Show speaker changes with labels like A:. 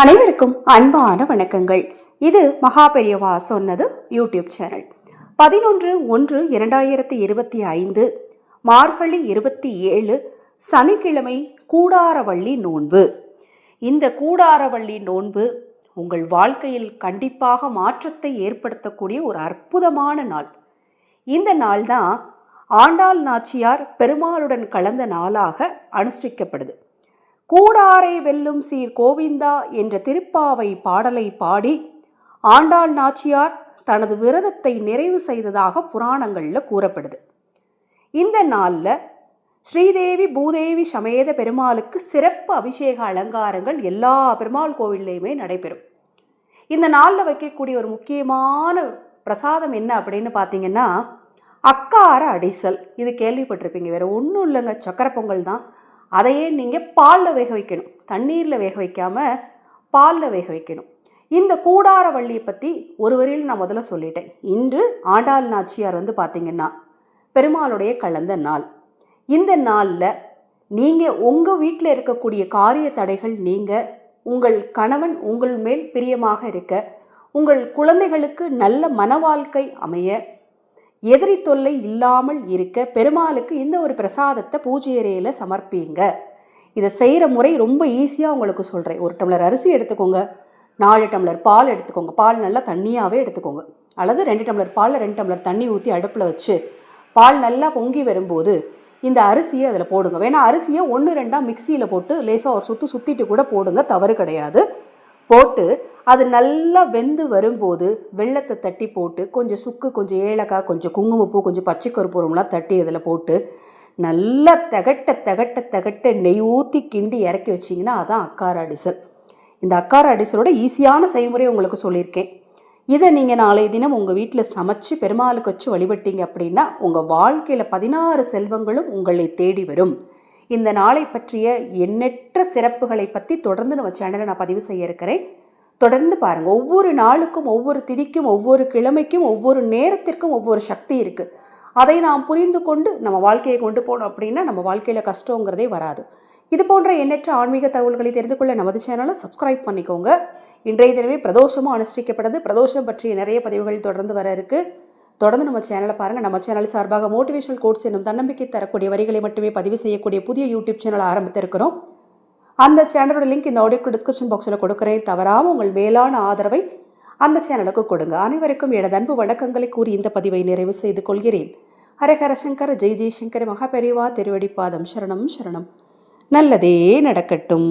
A: அனைவருக்கும் அன்பான வணக்கங்கள். இது மகா பெரியவா சொன்னது யூடியூப் சேனல். பதினொன்று ஒன்று இரண்டாயிரத்தி இருபத்தி ஐந்து மார்கழி இருபத்தி ஏழு சனிக்கிழமை கூடாரவள்ளி நோன்பு. இந்த கூடாரவள்ளி நோன்பு உங்கள் வாழ்க்கையில் கண்டிப்பாக மாற்றத்தை ஏற்படுத்தக்கூடிய ஒரு அற்புதமான நாள். இந்த நாள் தான் ஆண்டாள் நாச்சியார் பெருமாளுடன் கலந்த நாளாக அனுஷ்டிக்கப்படுது. கூடாரை வெல்லும் சீர் கோவிந்தா என்ற திருப்பாவை பாடலை பாடி ஆண்டாள் நாச்சியார் தனது விரதத்தை நிறைவு செய்ததாக புராணங்களில் கூறப்படுது. இந்த நாளில் ஸ்ரீதேவி பூதேவி சமேத பெருமாளுக்கு சிறப்பு அபிஷேக அலங்காரங்கள் எல்லா பெருமாள் கோவில்லையுமே நடைபெறும். இந்த நாளில் வைக்கக்கூடிய ஒரு முக்கியமான பிரசாதம் என்ன அப்படின்னு பார்த்தீங்கன்னா அக்கார அடிசல். இது கேள்விப்பட்டிருப்பீங்க. வேறு ஒன்றும் இல்லைங்க. சக்கரை பொங்கல் தான். அதையே நீங்கள் பாலில் வேக வைக்கணும். தண்ணீரில் வேக வைக்காமல் பாலில் வேக வைக்கணும். இந்த கூடார வள்ளியை பற்றி ஒரு வரையில் நான் முதல்ல சொல்லிட்டேன். இன்று ஆண்டாள் நாச்சியார் வந்து பார்த்தீங்கன்னா பெருமாளுடைய கலந்த நாள். இந்த நாளில் நீங்கள் உங்கள் வீட்டில் இருக்கக்கூடிய காரிய தடைகள் நீங்கள் உங்கள் கணவன் உங்கள் மேல் பிரியமாக இருக்க உங்கள் குழந்தைகளுக்கு நல்ல மன வாழ்க்கை அமைய எதிரி தொல்லை இல்லாமல் இருக்க பெருமாளுக்கு இந்த ஒரு பிரசாதத்தை பூஜை அறையில் சமர்ப்பிங்க. இதை செய்கிற முறை ரொம்ப ஈஸியாக உங்களுக்கு சொல்கிறேன் ஒரு டம்ளர் அரிசி எடுத்துக்கோங்க. நாலு டம்ளர் பால் எடுத்துக்கோங்க. பால் நல்லா தண்ணியாகவே எடுத்துக்கோங்க. அல்லது ரெண்டு டம்ளர் பாலில் ரெண்டு டம்ளர் தண்ணி ஊற்றி அடுப்பில் வச்சு பால் நல்லா பொங்கி வரும்போது இந்த அரிசியை அதில் போடுங்க. வேணால் அரிசியை ஒன்று ரெண்டாக மிக்சியில் போட்டு லேசாக ஒரு சுற்று சுற்றிட்டு கூட போடுங்க. தவறு கிடையாது. போட்டு அது நல்லா வெந்து வரும்போது வெள்ளத்தை தட்டி போட்டு கொஞ்சம் சுக்கு கொஞ்சம் ஏலக்காய் கொஞ்சம் குங்குமப்பூ கொஞ்சம் பச்சை கருப்பூரம்லாம் தட்டி இதில் போட்டு நல்லா தகட்ட தகட்ட தகட்ட நெய் ஊற்றி கிண்டி இறக்கி வச்சிங்கன்னா அதான் அக்கார அடிசல். இந்த அக்கார அடிசலோட ஈஸியான செய்முறை உங்களுக்கு சொல்லியிருக்கேன். இதை நீங்கள் நாளைய தினம் உங்கள் வீட்டில் சமைச்சு பெருமாளுக்கு வச்சு வழிபட்டீங்க அப்படின்னா உங்கள் வாழ்க்கையில் பதினாறு செல்வங்களும் உங்களை தேடி வரும். இந்த நாளை பற்றிய எண்ணற்ற சிறப்புகளை பற்றி தொடர்ந்து நம்ம சேனலை நான் பதிவு செய்ய இருக்கிறேன். தொடர்ந்து பாருங்கள் ஒவ்வொரு நாளுக்கும் ஒவ்வொரு திதிக்கும் ஒவ்வொரு கிழமைக்கும் ஒவ்வொரு நேரத்திற்கும் ஒவ்வொரு சக்தி இருக்குது அதை நாம் புரிந்து கொண்டு நம்ம வாழ்க்கையை கொண்டு போனோம் அப்படின்னா நம்ம வாழ்க்கையில் கஷ்டங்கிறதே வராது. இது போன்ற எண்ணற்ற ஆன்மீக தகவல்களை தெரிந்து கொள்ள நமது சேனலை சப்ஸ்கிரைப் பண்ணிக்கோங்க. இன்றைய தினமே பிரதோஷமும் அனுஷ்டிக்கப்படுது. பிரதோஷம் பற்றிய நிறைய பதிவுகள் தொடர்ந்து வர இருக்குது தொடர்ந்து நம்ம சேனலை பாருங்கள் நம்ம சேனல் சார்பாக மோட்டிவேஷனல் கோட்ஸ் என்னும் தன்னம்பிக்கை தரக்கூடிய வரிகளை மட்டுமே பதிவு செய்யக்கூடிய புதிய யூடியூப் சேனல் ஆரம்பித்திருக்கிறோம். அந்த சேனலோட லிங்க் இந்த ஆடியோக்கு டிஸ்கிரிப்ஷன் பாக்ஸில் கொடுக்குறேன். தவறாமல் உங்கள் மேலான ஆதரவை அந்த சேனலுக்கு கொடுங்க. அனைவருக்கும் எனது அன்பு வணக்கங்களை கூறி இந்த பதிவை நிறைவு செய்து கொள்கிறேன். ஹரஹர சங்கர் ஜெய் ஜெய்சங்கர் மகாபெரிவா திருவடிப்பாதம் சரணம் சரணம். நல்லதே நடக்கட்டும்.